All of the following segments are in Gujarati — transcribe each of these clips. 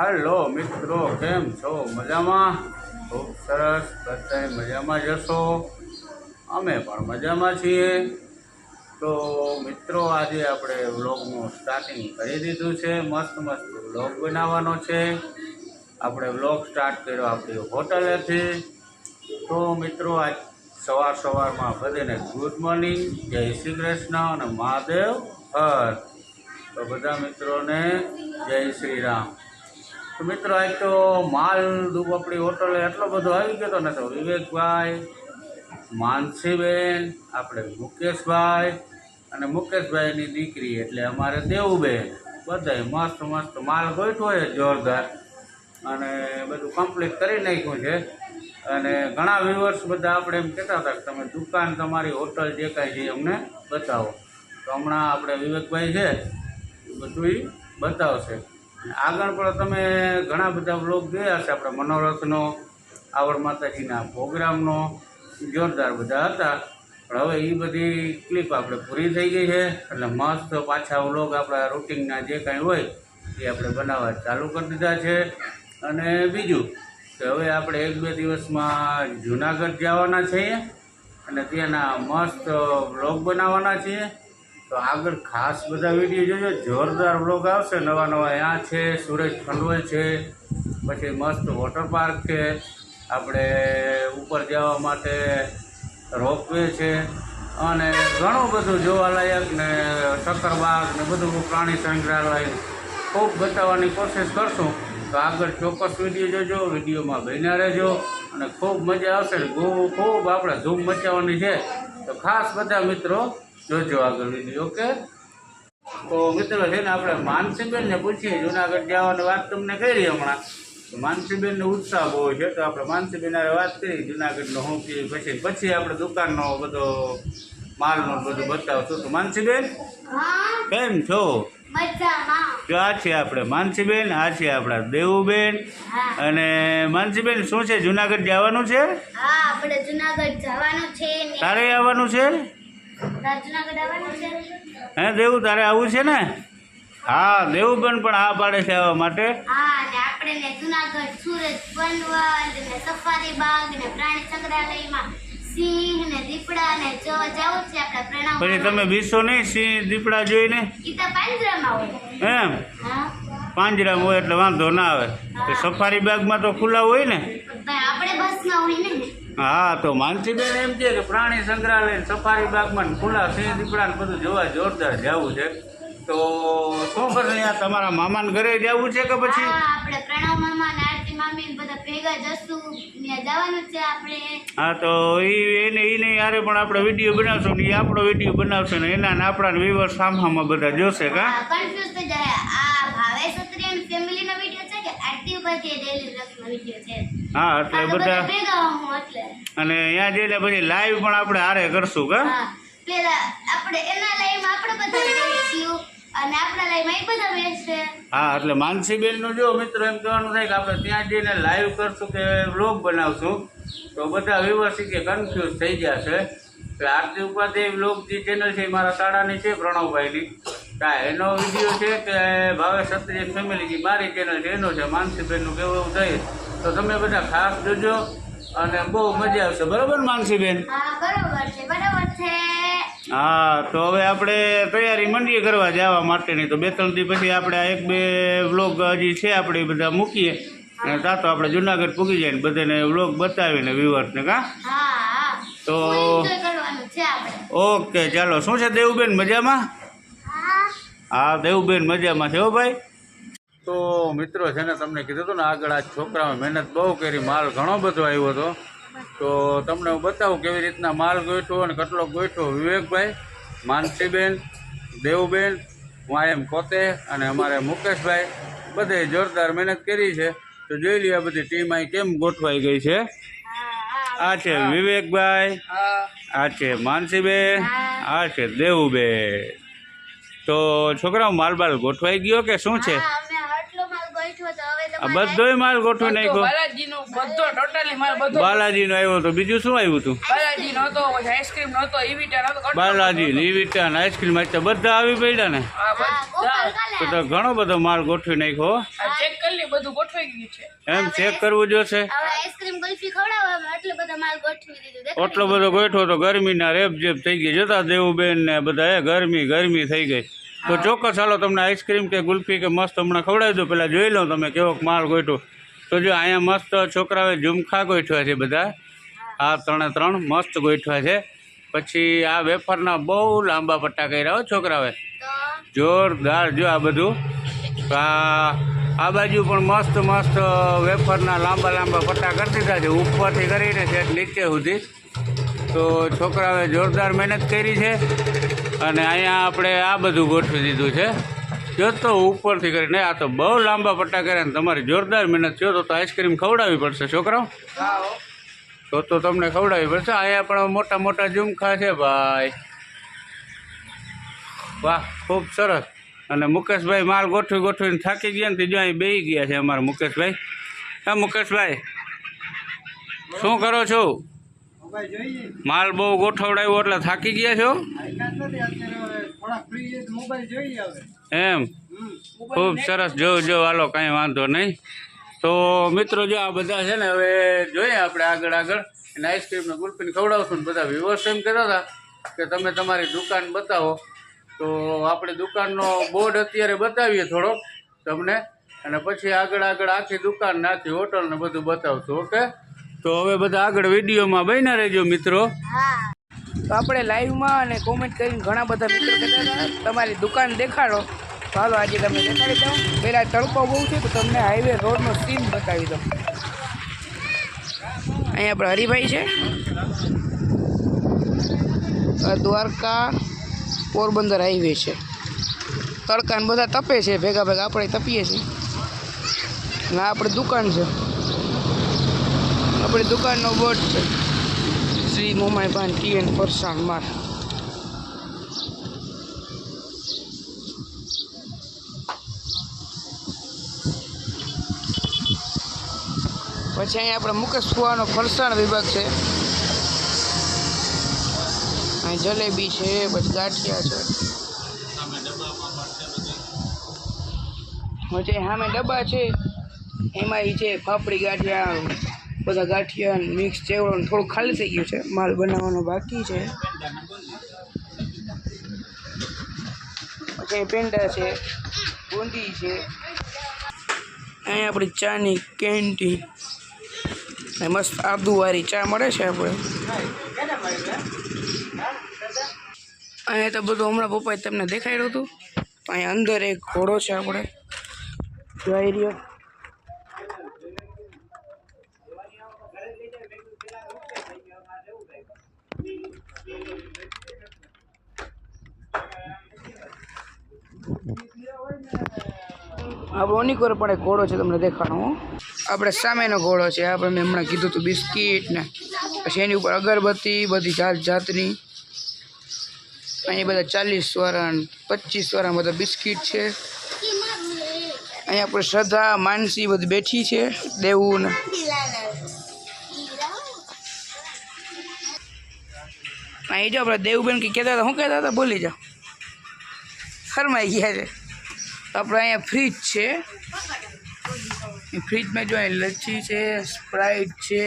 હલો મિત્રો, કેમ છો? મજામાં? ખૂબ સરસ બધા મજામાં જશો અમે પણ મજામાં છીએ. તો મિત્રો, આજે આપણે વ્લોગનું સ્ટાર્ટિંગ કરી દીધું છે. મસ્ત મસ્ત વ્લોગ બનાવવાનો છે. આપણે વ્લોગ સ્ટાર્ટ કર્યો આપણી હોટલેથી. તો મિત્રો, આજ સવાર સવારમાં બધાને ગુડ મોર્નિંગ જય શ્રી કૃષ્ણ અને મહાદેવ હર. તો બધા મિત્રોને જય શ્રી રામ. તો મિત્રો આજ તો માલ દુબપડી હોટલે એટલો બધો આવી ગયો હતો ને તો વિવેકભાઈ, માનસીબેન, આપણે મુકેશભાઈ અને મુકેશભાઈની દીકરી એટલે અમારે દેવુબેન. બધાય મસ્ત મસ્ત માલ ગોઠવો છે, જોરદાર. અને બધું કમ્પ્લીટ કરી નાખ્યું છે. અને ઘણા વ્યુઅર્સ બધા આપણે એમ કહેતા હતા કે તમે દુકાન તમારી હોટલ જે કાંઈ છે અમને બતાવો. તો હમણાં આપણે વિવેકભાઈ છે, એ બધું એ બતાવશે. આગળ પણ તમે ઘણા બધા બ્લોગ જોયા હશે. આપણે મનોરથનો આવડ માતાજીના પ્રોગ્રામનો જોરદાર બધા હતા. પણ હવે એ બધી ક્લિપ આપણે પૂરી થઈ ગઈ છે. એટલે મસ્ત પાછા વ્લોગ આપણા રૂટિનના જે કાંઈ હોય, એ આપણે બનાવવા ચાલુ કરી દીધા છે. અને બીજું કે હવે આપણે એક બે દિવસમાં જુનાગઢ જવાના છીએ. અને ત્યાંના મસ્ત વ્લોગ બનાવવાના છીએ. તો આગળ ખાસ બધા વીડિયો જોજો. જોરદાર બ્લોગ આવશે. નવા નવા અહીંયા છે, સુરજ ખંડોલ છે, પછી મસ્ત વોટર પાર્ક છે. આપણે ઉપર જવા માટે રોપવે છે. અને ઘણું બધું જોવાલાયક ને શક્કરબાગ ને બધું પ્રાણી સંગ્રહાલય ખૂબ બતાવવાની કોશિશ કરશું. તો આગળ ચોક્કસ વીડિયો જોજો. વિડીયોમાં બન્યા રહેજો અને ખૂબ મજા આવશે ખૂબ આપણે ધૂમ મચાવવાની છે. તો ખાસ બધા મિત્રો જોજો આગળ વીડિયો ઓકે તો મિત્રો છે ને આપણે માનસીબેનને પૂછીએ જુનાગઢ જવાની વાત તમને કરી હમણાં? તો માનસીબેનનો ઉત્સાહ બહુ છે તો આપણે માનસીબેન વાત કરી જુનાગઢનો હું કે પછી પછી આપણે દુકાનનો બધો માલનો બધું બતાવશું. તો માનસીબેન? કેમ છો? આ છે આપણે માનસીબેન આ છે આપણા દેવુબેન. અને માનસીબેન શું છે જુનાગઢ જવાનું છે? જુનાગઢ જવાનું છે ને. તારે આવવાનું છે? હે દેવું તારે આવું છે ને? હા દેવું પણ હા પાડે છે આવવા માટે. આપણે ને જુનાગઢ સુરત વનવંત ને સફારી બાગ ને પ્રાણી સંગ્રહાલયમાં સિંહ ને દીપડા ને જોવા જવું છે આપણે પ્રણામ પછી તમે બીસો નહીં સિંહ દીપડા જોઈને? ઈ તો પાંજરામાં હોય. એમ? પાંજરામાં હોય એટલે વાંધો ના આવે. સફારી બાગમાં તો ખુલ્લા હોય ને? પણ આપણે બસમાં હોય ને હા તો માનસીબેન એમ છે કે પ્રાણી સંગ્રહાલય સફારી બાગમાં ખુલ્લા સિંહ દીપડા બધું જોવા જોરદાર જવું છે. તો શું કરશે તમારા મામાને ઘરે જવું છે કે પછી? આપણે પ્રણવ મામા ને આરતી મામી ને બધા ભેગા જશું. ત્યાં જવાનું છે આપણે. હા તો એ એને એને યારે પણ આપણે વીડિયો બનાવશું ને એ આપણો વીડિયો બનાવશે ને એના ને આપણા વિવર સામસામાં બધા જોશે કા? કન્ફ્યુઝ થઈ જાય. આ ભાવેશ અત્રિયન ફેમિલી નો વિડિયો છે કે આરતી કે ડેલી વ્લોગ નો વિડિયો છે? હા એટલે બધા ભેગા હું એટલે. અને અહીંયા જઈને પછી લાઈવ પણ આપણે હારે કરશું કા? પેલા આપણે એના લાઈવમાં આપણે બધા બેસીશું અને આપણા લાઈવમાં એ બધા બેસશે હા એટલે માનસીબેનનું જો મિત્રો એમ કહેવાનું થાય કે આપણે ત્યાં જઈને લાઈવ કરશું કે વ્લોગ બનાવશું તો બધા વ્યુઅર્સ કે કન્ફ્યુઝ થઈ ગયા છે. એટલે આરતી ઉપાધ્યાય વ્લોગ જે ચેનલ છે એ મારા શાળાની છે પ્રણવભાઈની. હા એનો વીડિયો છે કે ભાવે ક્ષત્રિય ફેમિલી જે મારી ચેનલ છે એનો છે. માનસીબેનનું કેવું એવું થઈ તો તમે બધા ખાસ જોજો અને બહુ મજા આવશે. બરાબર માનસીબેન? હા બરોબર છે બરાબર છે. હા તો હવે આપણે તૈયારી મંડીએ કરવા જવા માટેની. તો બે ત્રણ દી પછી આપણે આ એક બે વ્લોગ હજી છે આપણે બધા મૂકીએ. અને ત્યાં તો આપણે જુનાગઢ પૂગી જાય ને બધાને વ્લોગ બતાવીને વ્યુઅર્સને કાં? તો ઓકે ચાલો. શું છે દેવુબેન મજામાં? હા. હા દેવુબેન મજામાં છે હો ભાઈ. તો મિત્રો છે ને તમને કીધું હતું ને આગળ આ છોકરાઓ મહેનત બહુ કરી માલ ઘણો બધો આવ્યો હતો. તો તમને હું બતાવું કેવી રીતના માલ ગોઠવો અને કેટલો ગોઠવો વિવેકભાઈ માનસીબેન દેવબેન હું એમ પોતે અને અમારે મુકેશભાઈ બધે જોરદાર મહેનત કરી છે. તો જોઈ લઈએ બધી ટીમ અહીં કેમ ગોઠવાઈ ગઈ છે. આ છે વિવેકભાઈ આ છે માનસીબેન આ છે દેવુબેન. તો છોકરાઓ માલ બાલ ગોઠવાઈ ગયો કે શું છે હા અમે આટલો માલ ગોઠવો તો હવે આ તમારે બધોય માલ ગોઠવી નાખ્યો. બાલાજીનો બધો ટોટલી માલ બધો. બાલાજીનો આવ્યો તો બીજું શું આવ્યું હતું બાલાજી નહોતો આઈસ્ક્રીમ નહોતો ઈવીટા નહોતો બાલાજી લીવીટા ને આઈસ્ક્રીમ અત્યારે બધા આવી પડ્યા ને. તો તો ઘણો બધો માલ ગોઠવી નાખ્યો ચેક કરી બધું ગોઠવાઈ ગયું છે. એમ ચેક કરવું જોશે. આઈસ્ક્રીમ કુલ્ફી ખવડાવવામાં એટલો બધો માલ ગોઠવી દીધું. એટલો બધો ગોઠવો તો ગરમીના રેપ જેપ થઈ ગઈ. જતા દેવુબેન ને બધા એ ગરમી ગરમી થઈ ગઈ. તો ચોક્કસ ચાલો તમને આઈસ્ક્રીમ કે ગુલ્ફી કે મસ્ત હમણાં ખવડાવી દો પહેલાં જોઈ લો તમે કેવો માલ ગોઠવો તો જો અહીંયા મસ્ત છોકરાઓએ ઝુમખા ગોઠવ્યા છે બધા. આ ત્રણે ત્રણ મસ્ત ગોઠવ્યા છે. પછી આ વેફરના બહુ લાંબા પટ્ટા કર્યા હો છોકરાઓએ. જોરદાર જો આ બધું. આ આ બાજુ પણ મસ્ત મસ્ત વેફરના લાંબા લાંબા પટ્ટા કરી દીધા છે. ઉપરથી કરીને છે નીચે સુધી. તો છોકરાઓએ જોરદાર મહેનત કરી છે અને અહીંયા આપણે આ બધું ગોઠવી દીધું છે. જો તો ઉપરથી કરીને આ તો બહુ લાંબા પટ્ટા કર્યા ને તમારી જોરદાર મહેનત થયો તો તો આઈસ્ક્રીમ ખવડાવવી પડશે છોકરાઓ. તો તો તમને ખવડાવવી પડશે. અહીંયા પણ મોટા મોટા ઝુમખા છે ભાઈ. વાહ, ખૂબ સરસ. અને મુકેશભાઈ માલ ગોઠવી ગોઠવીને થાકી ગયા ને જો અહીં બેસી ગયા છે અમારા મુકેશભાઈ. હા, મુકેશભાઈ, શું કરો છો? માલ બહુ ગોઠવડાયો એટલે થાકી ગયા છો? એમ? ખૂબ સરસ. જો જો, હાલો, કાંઈ વાંધો નહીં. તો મિત્રો, જો આ બધા છે ને, હવે જોઈએ આપણે આગળ આગળ. અને આઈસ્ક્રીમને ગુલ્ફીને ખવડાવશું ને બધા વિવર્સ એમ કહેતા હતા કે તમે તમારી દુકાન બતાવો. તો આપણે દુકાનનો બોર્ડ અત્યારે બતાવીએ થોડોક તમને. અને પછી આગળ આગળ આખી દુકાન આખી હોટલ ને બધું બતાવશું, ઓકે? તો હવે બધા આગળ વિડીયોમાં બન્યા રહેજો મિત્રો. તો આપણે લાઈવમાં અને કોમેન્ટ કરીને ઘણા બધા મિત્રો કહેતા હતા તમારી દુકાન દેખાડો. ચાલો આજે તમને દેખાડી દઉં. પહેલાં તડકો બહુ છે તો તમને હાઈવે રોડનો સીન બતાવી દઉં. અહીંયા આપણે હરિભાઈ છે. દ્વારકા પોરબંદર હાઈવે છે. તડકાને બધા તપે છે ભેગા ભેગા આપણે તપીએ છીએ. ના આપણે આપણી દુકાન છે. આપણી દુકાનનો બોર્ડ છે. શ્રી મોમાઈબાન ટી એન ફરસાણ માર. પછી અહીંયા આપણે મુકેશ કુવાનો ફરસાણ વિભાગ છે. અહીં જલેબી છે, પછી ગાંઠિયા છે. પછી સામે ડબ્બા છે. એમાં ઈ છે ફાફડી ગાંઠિયા બધા ગાંઠિયા મિક્સ ચેવડો થોડું ખાલી થઈ ગયું છે. માલ બનાવવાનો બાકી છે. પછી પેંડા છે બુંદી છે. અહીંયા આપણી ચાની કેન્ટીન મસ્ત આદુવાળી ચા મળે છે આપણે અહીંયા તો બધું હમણાં પપ્પાએ તમને દેખાડ્યું હતું. તો અહીંયા અંદર એક ઘોડો છે આપણે જોઈ રહ્યો. આપણો ઓનિકોર પણ એક ઘોડો છે, તમને દેખાડો આપણે સામેનો ઘોડો છે, આપણે મેં હમણાં કીધું હતું બિસ્કીટ ને. પછી એની ઉપર અગરબત્તી, બધી જાત જાતની. અહીંયા બધા ચાલીસ વરણ પચીસ વરણ બધા બિસ્કીટ છે. અહીંયા આપણે શ્રદ્ધા, માનસી બધી બેઠી છે દેવું અહીં જો આપણે દેવબેન કે કહેતા હતા, શું કહેતા હતા? બોલી જાઓ. ફરમાઈ ગયા છે. આપણે અહીંયા ફ્રીજ છે. ફ્રીજમાં જો અહીં લચ્છી છે સ્પ્રાઇટ છે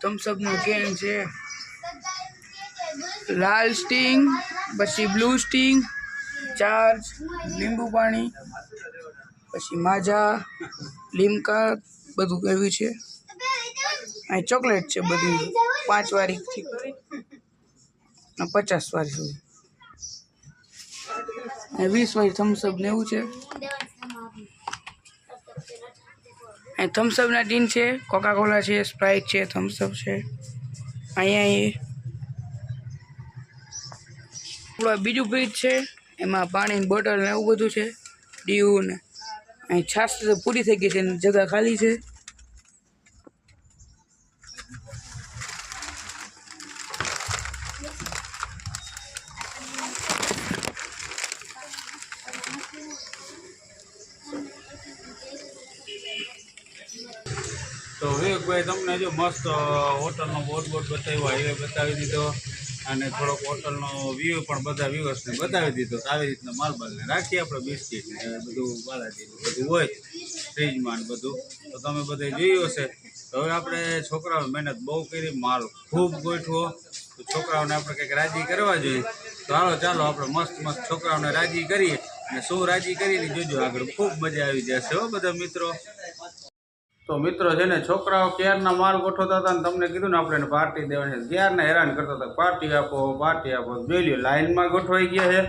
થમ્સઅપનું કેન છે. લાલ સ્ટિંગ પછી બ્લુ સ્ટિંગ ચાર્જ લીંબુ પાણી, પછી માજા લીમકા બધું કર્યું છે. અહીં ચોકલેટ છે બધી. પાંચ વારીથી પચાસ વારી સુધી. અહીં વીસ વારી થમ્સઅપ ને એવું છે. અહીં થમ્સઅપના ટીન છે કોકાકોલા છે સ્પ્રાઇટ છે થમ્સઅપ છે. અહીંયા એ બીજું ફ્રીજ છે, એમાં પાણીની બોટલ ને એવું બધું છે ડીયુ ને. અહીં છાશ પૂરી થઈ ગઈ છે ને જગા ખાલી છે. વિવેકભાઈ તમને જો મસ્ત હોટલનો બોર્ડ બોર્ડ બતાવ્યો હાઈવે બતાવી દીધો અને થોડોક હોટલનો વ્યૂ પણ બધા વ્યૂઅર્સને બતાવી દીધો. તો આવી રીતના માલબાલને રાખીએ આપણે બિસ્કીટને બધું બાલાજીનું બધું હોય ફ્રીજમાં બધું. તો તમે બધે જોયું હશે. તો હવે આપણે છોકરાઓ મહેનત બહુ કરી, માલ ખૂબ ગોઠવો. તો છોકરાઓને આપણે કંઈક રાજી કરવા જોઈએ. તો હાલો, ચાલો, આપણે મસ્ત મસ્ત છોકરાઓને રાજી કરીએ. અને શું રાજી કરીને જોજો આગળ ખૂબ મજા આવી જશે હો બધા મિત્રો. તો મિત્રો છે ને છોકરાઓ ક્યારના માલ ગોઠવતા હતા ને તમને કીધું ને આપણે પાર્ટી દેવાની છે. ક્યારના હેરાન કરતા હતા? પાર્ટી આપો પાર્ટી આપો. જોઈ લ્યો લાઇનમાં ગોઠવાઈ ગયા છે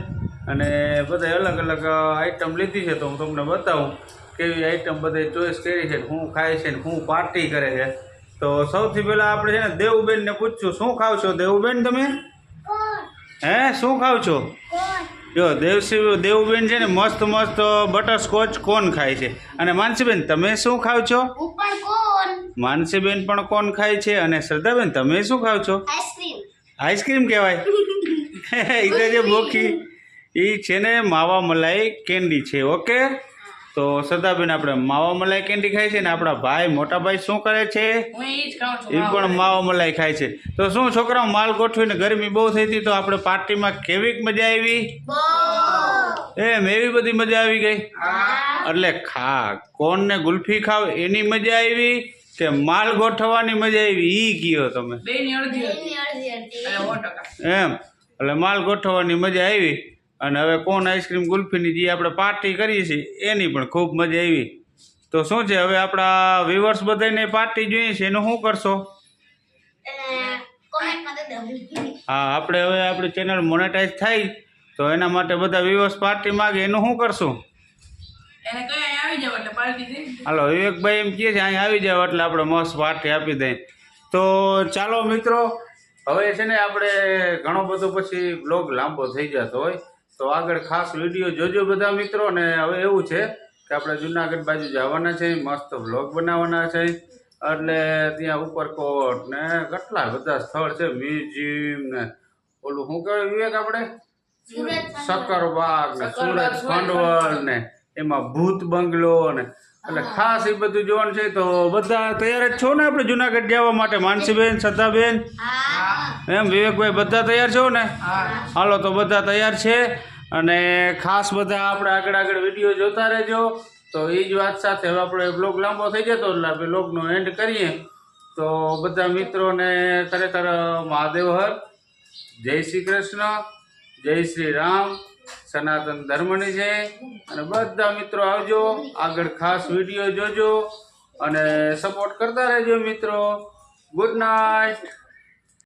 અને બધા અલગ અલગ આઈટમ લીધી છે. તો હું તમને બતાવું કેવી આઈટમ બધે ચોઈસ કરી છે શું ખાય છે ને શું પાર્ટી કરે છે. તો સૌથી પહેલાં આપણે છે ને દેવુબેનને પૂછશું શું ખાવ છો દેવુબેન તમે? હે શું ખાવ છો જો દેવસી દેવબેન છે ને મસ્ત મસ્ત બટરસ્કોચ કોન ખાય છે. અને માનસીબેન તમે શું ખાવ છો? કોણ માનસીબેન પણ કોણ ખાય છે અને શ્રદ્ધાબેન તમે શું ખાવ છો? આઈસ્ક્રીમ. કહેવાય? એ તો જે બોખી એ છે ને માવા મલાઈ કેન્ડી છે ઓકે? તો સદાબેન આપણે માવા મલાઈ કેન્ડી ખાય છે ને આપણા ભાઈ મોટા ભાઈ શું કરે છે? એ પણ માવા મલાઈ ખાય છે. તો શું છોકરાઓ માલ ગોઠવીને ગરમી બહુ થઈ હતી તો આપણે પાર્ટીમાં કેવીક મજા આવી? એમ એવી બધી મજા આવી ગઈ? એટલે ખા કોણ ને ગુલ્ફી ખાવ એની મજા આવી કે માલ ગોઠવવાની મજા આવી? ઈ કયો તમે? એમ એટલે માલ ગોઠવવાની મજા આવી? અને હવે કોણ આઈસ્ક્રીમ ગુલ્ફીની જે આપણે પાર્ટી કરીએ છીએ એની પણ ખૂબ મજા આવી. તો શું છે હવે આપણા વ્યુઅર્સ બધાને પાર્ટી જોઈએ છે એનું શું કરશો? હા આપણે હવે આપણી ચેનલ મોનેટાઈઝ થાય તો એના માટે બધા વ્યુઅર્સ પાર્ટી માગે એનું શું કરશું? એને કઈ અહીંયા આવી જાવ એટલે પાર્ટી દઈ હાલો વિવેકભાઈ એમ કહે છે અહીં આવી જાવ એટલે આપણે મસ્ત પાર્ટી આપી દઈએ તો ચાલો મિત્રો હવે છે ને આપણે ઘણો બધો પછી બ્લોગ લાંબો થઈ જતો હોય. તો આગળ ખાસ વીડિયો જોજો બધા મિત્રો ને હવે એવું છે કે આપણે જુનાગઢ બાજુ જવાના છે મસ્ત બ્લોગ બનાવવાના છે એટલે ત્યાં ઉપરકોટ ને કેટલા બધા સ્થળ છે મ્યુઝિયમ ને ઓલું શું કહેવાય વિવેક આપણે? સક્કરબાગ ને સુરત ખંડવલ ને એમાં ભૂત બંગલો ને એટલે ખાસ એ બધું જોવાનું છે તો બધા તૈયાર જ છો ને આપણે જુનાગઢ જવા માટે માનસીબેન શ્રદ્ધાબેન? હા. એમ વિવેકભાઈ બધા તૈયાર છો ને? હા. હાલો તો બધા તૈયાર છે. અને ખાસ બધા આપણે આગળ આગળ વીડિયો જોતા રહેજો. તો એ જ વાત સાથે હવે આપણે બ્લોગ લાંબો થઈ જતો એટલે આપણે બ્લોગનો એન્ડ કરીએ. તો બધા મિત્રોને ખરેખર મહાદેવ હર જય શ્રી કૃષ્ણ જય શ્રી રામ સનાતન ધર્મની છે અને બધા મિત્રો આવજો આગળ ખાસ વીડિયો જોજો. અને સપોર્ટ કરતા રહેજો મિત્રો. Good night